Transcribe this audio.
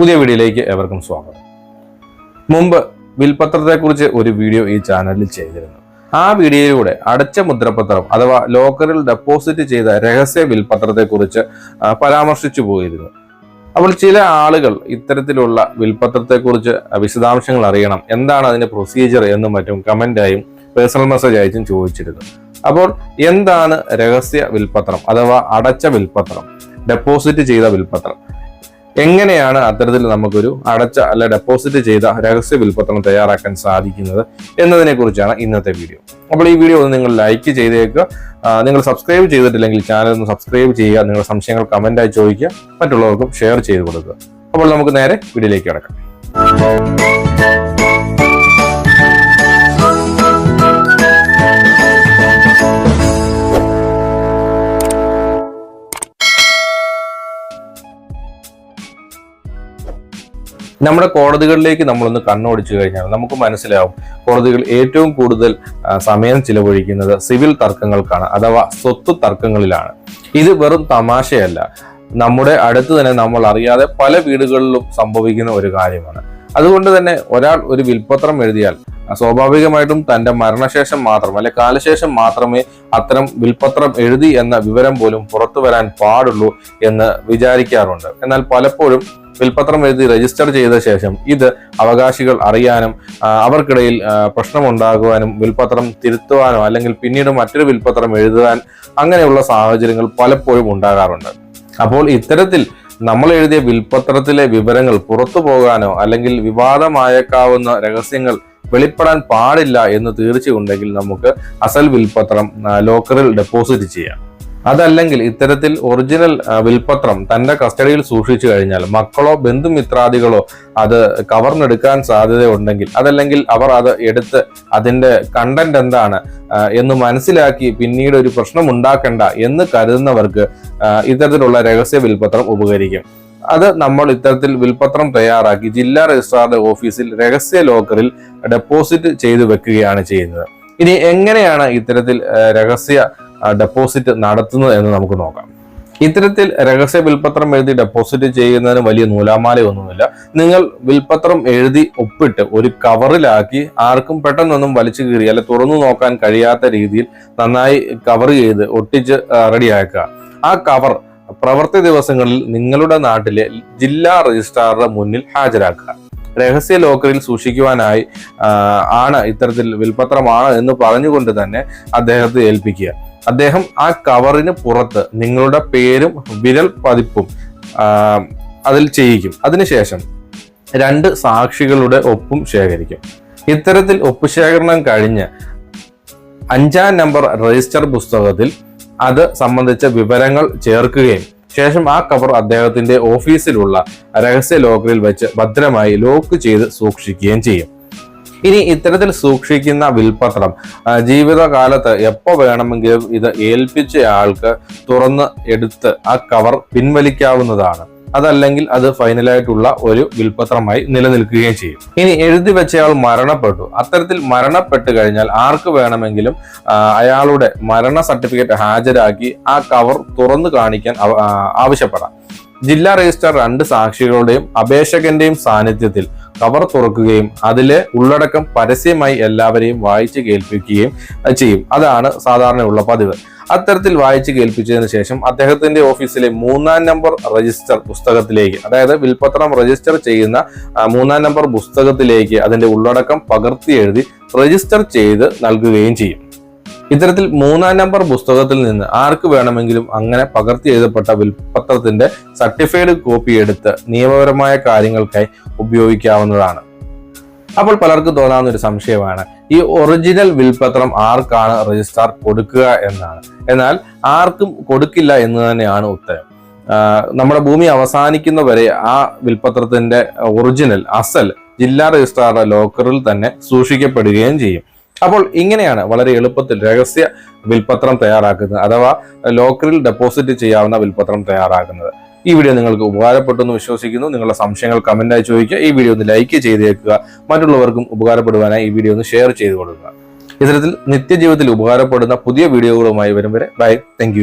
പുതിയ വീഡിയോയിലേക്ക് ഏവർക്കും സ്വാഗതം. മുമ്പ് വിൽപത്രത്തെക്കുറിച്ച് ഒരു വീഡിയോ ഈ ചാനലിൽ ചെയ്തിരുന്നു. ആ വീഡിയോയിലൂടെ അടച്ച മുദ്രപത്രം അഥവാ ലോക്കറിൽ ഡെപ്പോസിറ്റ് ചെയ്ത രഹസ്യ വിൽപത്രത്തെക്കുറിച്ച് പരാമർശിച്ചു പോയിരുന്നു. അപ്പോൾ ചില ആളുകൾ ഇത്തരത്തിലുള്ള വിൽപത്രത്തെക്കുറിച്ച് വിശദാംശങ്ങൾ അറിയണം. എന്താണ് അതിന്റെ പ്രൊസീജിയർ എന്നും മറ്റും കമന്റായും പേഴ്സണൽ മെസ്സേജ് അയച്ചും ചോദിച്ചിരുന്നു. അപ്പോൾ എന്താണ് രഹസ്യ വിൽപത്രം അഥവാ അടച്ച വിൽപത്രം? ഡെപ്പോസിറ്റ് ചെയ്ത വിൽപത്രം. എങ്ങനെയാണ് അത്തരത്തിൽ നമുക്കൊരു അടച്ച അല്ല ഡെപ്പോസിറ്റ് ചെയ്ത രഹസ്യ വിൽപ്പത്രം തയ്യാറാക്കാൻ സാധിക്കുന്നത് എന്നതിനെ കുറിച്ചാണ് ഇന്നത്തെ വീഡിയോ അപ്പോൾ ഈ വീഡിയോ ഒന്ന് നിങ്ങൾ ലൈക്ക് ചെയ്തേക്കുക. നിങ്ങൾ സബ്സ്ക്രൈബ് ചെയ്തിട്ടില്ലെങ്കിൽ ചാനൽ ഒന്ന് സബ്സ്ക്രൈബ് ചെയ്യുക. നിങ്ങളുടെ സംശയങ്ങൾ കമന്റായി ചോദിക്കുക. മറ്റുള്ളവർക്കും ഷെയർ ചെയ്ത് കൊടുക്കുക. അപ്പോൾ നമുക്ക് നേരെ വീഡിയോയിലേക്ക് കിടക്കാം. നമ്മുടെ കോടതികളിലേക്ക് നമ്മളൊന്ന് കണ്ണോടിച്ചു കഴിഞ്ഞാൽ നമുക്ക് മനസ്സിലാവും കോടതികൾ ഏറ്റവും കൂടുതൽ സമയം ചിലവഴിക്കുന്നത് സിവിൽ തർക്കങ്ങൾക്കാണ് അഥവാ സ്വത്ത് തർക്കങ്ങളിലാണ്. ഇത് വെറും തമാശയല്ല. നമ്മുടെ അടുത്ത് തന്നെ നമ്മൾ അറിയാതെ പല വീടുകളിലും സംഭവിക്കുന്ന ഒരു കാര്യമാണ്. അതുകൊണ്ട് തന്നെ ഒരാൾ ഒരു വിൽപത്രം എഴുതിയാൽ സ്വാഭാവികമായിട്ടും തന്റെ മരണശേഷം മാത്രം അല്ലെ കാലശേഷം മാത്രമേ അത്തരം വിൽപത്രം എഴുതി എന്ന വിവരം പോലും പുറത്തു വരാൻ പാടുള്ളൂ എന്ന് വിചാരിക്കാറുണ്ട്. എന്നാൽ പലപ്പോഴും വിൽപത്രം എഴുതി രജിസ്റ്റർ ചെയ്ത ശേഷം ഇത് അവകാശികൾ അറിയാനും അവർക്കിടയിൽ പ്രശ്നമുണ്ടാകുവാനും വിൽപത്രം തിരുത്തുവാനോ അല്ലെങ്കിൽ പിന്നീട് മറ്റൊരു വിൽപത്രം എഴുതുവാൻ അങ്ങനെയുള്ള സാഹചര്യങ്ങൾ പലപ്പോഴും ഉണ്ടാകാറുണ്ട്. അപ്പോൾ ഇത്തരത്തിൽ നമ്മൾ എഴുതിയ വിൽപത്രത്തിലെ വിവരങ്ങൾ പുറത്തു പോകാനോ അല്ലെങ്കിൽ വിവാദമായേക്കാവുന്ന രഹസ്യങ്ങൾ വെളിപ്പെടാൻ പാടില്ല എന്ന് തീർച്ചയുണ്ടെങ്കിൽ നമുക്ക് അസൽ വിൽപത്രം ലോക്കറിൽ ഡെപ്പോസിറ്റ് ചെയ്യാം. അതല്ലെങ്കിൽ ഇത്തരത്തിൽ ഒറിജിനൽ വിൽപത്രം തന്റെ കസ്റ്റഡിയിൽ സൂക്ഷിച്ചു കഴിഞ്ഞാൽ മക്കളോ ബന്ധുമിത്രാദികളോ അത് കവർന്നെടുക്കാൻ സാധ്യതയുണ്ടെങ്കിൽ അതല്ലെങ്കിൽ അവർ അത് എടുത്ത് അതിന്റെ കണ്ടന്റ് എന്താണ് എന്ന് മനസ്സിലാക്കി പിന്നീട് ഒരു പ്രശ്നം ഉണ്ടാക്കണ്ട എന്ന് കരുതുന്നവർക്ക് ഇത്തരത്തിലുള്ള രഹസ്യ വിൽപത്രം ഉപകരിക്കും. അത് നമ്മൾ ഇത്തരത്തിൽ വിൽപത്രം തയ്യാറാക്കി ജില്ലാ രജിസ്ട്രാറുടെ ഓഫീസിൽ രഹസ്യ ലോക്കറിൽ ഡെപ്പോസിറ്റ് ചെയ്തു വെക്കുകയാണ് ചെയ്യുന്നത്. ഇനി എങ്ങനെയാണ് ഇത്തരത്തിൽ രഹസ്യ ഡെപ്പോസിറ്റ് നടത്തുന്നത് എന്ന് നമുക്ക് നോക്കാം. ഇത്തരത്തിൽ രഹസ്യ വിൽപത്രം എഴുതി ഡെപ്പോസിറ്റ് ചെയ്യുന്നതിന് വലിയ നൂലാമാലയൊന്നുമില്ല. നിങ്ങൾ വിൽപത്രം എഴുതി ഒപ്പിട്ട് ഒരു കവറിലാക്കി ആർക്കും പെട്ടെന്നൊന്നും വലിച്ചു കീറി അല്ലെ തുറന്നു നോക്കാൻ കഴിയാത്ത രീതിയിൽ നന്നായി കവർ ചെയ്ത് ഒട്ടിച്ച് റെഡിയാക്കുക. ആ കവർ പ്രവൃത്തി ദിവസങ്ങളിൽ നിങ്ങളുടെ നാട്ടിലെ ജില്ലാ രജിസ്ട്രാറുടെ മുന്നിൽ ഹാജരാക്കുക. രഹസ്യ ലോക്കറിൽ സൂക്ഷിക്കുവാനായി ആണ് ഇത്തരത്തിൽ വിൽപത്രമാണ് എന്ന് പറഞ്ഞുകൊണ്ട് തന്നെ അദ്ദേഹത്തെ ഏൽപ്പിക്കുക. അദ്ദേഹം ആ കവറിന് പുറത്ത് നിങ്ങളുടെ പേരും വിരൽ പതിപ്പും അതിൽ ചെയ്യിക്കും. അതിനുശേഷം രണ്ട് സാക്ഷികളുടെ ഒപ്പും ശേഖരിക്കും. ഇത്തരത്തിൽ ഒപ്പ് ശേഖരണം കഴിഞ്ഞ് അഞ്ചാം നമ്പർ രജിസ്റ്റർ പുസ്തകത്തിൽ അത് സംബന്ധിച്ച വിവരങ്ങൾ ചേർക്കുകയും ശേഷം ആ കവർ അദ്ദേഹത്തിന്റെ ഓഫീസിലുള്ള രഹസ്യ ലോക്കറിൽ വെച്ച് ഭദ്രമായി ലോക്ക് ചെയ്ത് സൂക്ഷിക്കുകയും ചെയ്യും. ഇനി ഇത്തരത്തിൽ സൂക്ഷിക്കുന്ന വിൽപത്രം ജീവിതകാലത്ത് എപ്പോ വേണമെങ്കിലും ഇത് ഏൽപ്പിച്ച ആൾക്ക് തുറന്ന് എടുത്ത് ആ കവർ പിൻവലിക്കാവുന്നതാണ്. അതല്ലെങ്കിൽ അത് ഫൈനലായിട്ടുള്ള ഒരു വിൽപത്രമായി നിലനിൽക്കുകയും ചെയ്യും. ഇനി എഴുതി വെച്ചയാൾ മരണപ്പെട്ടു. അത്തരത്തിൽ മരണപ്പെട്ട് കഴിഞ്ഞാൽ ആർക്ക് വേണമെങ്കിലും അയാളുടെ മരണ സർട്ടിഫിക്കറ്റ് ഹാജരാക്കി ആ കവർ തുറന്നു കാണിക്കാൻ ആവശ്യപ്പെടാം. ജില്ലാ രജിസ്ട്രാർ രണ്ട് സാക്ഷികളുടെയും അപേക്ഷകന്റെയും സാന്നിധ്യത്തിൽ കവർ തുറക്കുകയും അതിലെ ഉള്ളടക്കം പരസ്യമായി എല്ലാവരെയും വായിച്ചു കേൾപ്പിക്കുകയും ചെയ്യും. അതാണ് സാധാരണയുള്ള പതിവ്. അത്തരത്തിൽ വായിച്ചു കേൾപ്പിച്ചതിന് ശേഷം അദ്ദേഹത്തിന്റെ ഓഫീസിലെ മൂന്നാം നമ്പർ രജിസ്റ്റർ പുസ്തകത്തിലേക്ക് അതായത് വിൽപത്രം രജിസ്റ്റർ ചെയ്യുന്ന മൂന്നാം നമ്പർ പുസ്തകത്തിലേക്ക് അതിന്റെ ഉള്ളടക്കം പകർത്തി എഴുതി രജിസ്റ്റർ ചെയ്ത് നൽകുകയും ചെയ്യും. ഇത്തരത്തിൽ മൂന്നാം നമ്പർ പുസ്തകത്തിൽ നിന്ന് ആർക്ക് വേണമെങ്കിലും അങ്ങനെ പകർത്തി എഴുതപ്പെട്ട വിൽപത്രത്തിന്റെ സർട്ടിഫൈഡ് കോപ്പി എടുത്ത് നിയമപരമായ കാര്യങ്ങൾക്കായി ഉപയോഗിക്കാവുന്നതാണ്. അപ്പോൾ പലർക്കും തോന്നാവുന്ന ഒരു സംശയമാണ് ഈ ഒറിജിനൽ വിൽപത്രം ആർക്കാണ് രജിസ്ട്രാർ കൊടുക്കുക എന്നാണ്. എന്നാൽ ആർക്കും കൊടുക്കില്ല എന്ന് തന്നെയാണ് ഉത്തരം. നമ്മുടെ ഭൂമി അവസാനിക്കുന്നവരെ ആ വിൽപത്രത്തിന്റെ ഒറിജിനൽ അസൽ ജില്ലാ രജിസ്ട്രാറുടെ ലോക്കറിൽ തന്നെ സൂക്ഷിക്കപ്പെടുകയും ചെയ്യും. അപ്പോൾ ഇങ്ങനെയാണ് വളരെ എളുപ്പത്തിൽ രഹസ്യ വിൽപത്രം തയ്യാറാക്കുന്നത് അഥവാ ലോക്കറിൽ ഡെപ്പോസിറ്റ് ചെയ്യാവുന്ന വിൽപത്രം തയ്യാറാക്കുന്നത്. ഈ വീഡിയോ നിങ്ങൾക്ക് ഉപകാരപ്പെട്ടു എന്ന് വിശ്വസിക്കുന്നു. നിങ്ങളുടെ സംശയങ്ങൾ കമന്റായി ചോദിക്കുക. ഈ വീഡിയോ ഒന്ന് ലൈക്ക് ചെയ്തേക്കുക മറ്റുള്ളവർക്കും ഉപകാരപ്പെടുവാനായി ഈ വീഡിയോ ഒന്ന് ഷെയർ ചെയ്തു കൊടുക്കുക. ഇത്തരത്തിൽ നിത്യജീവിതത്തിൽ ഉപകാരപ്പെടുന്ന പുതിയ വീഡിയോകളുമായി വരും വരെ. Bye thank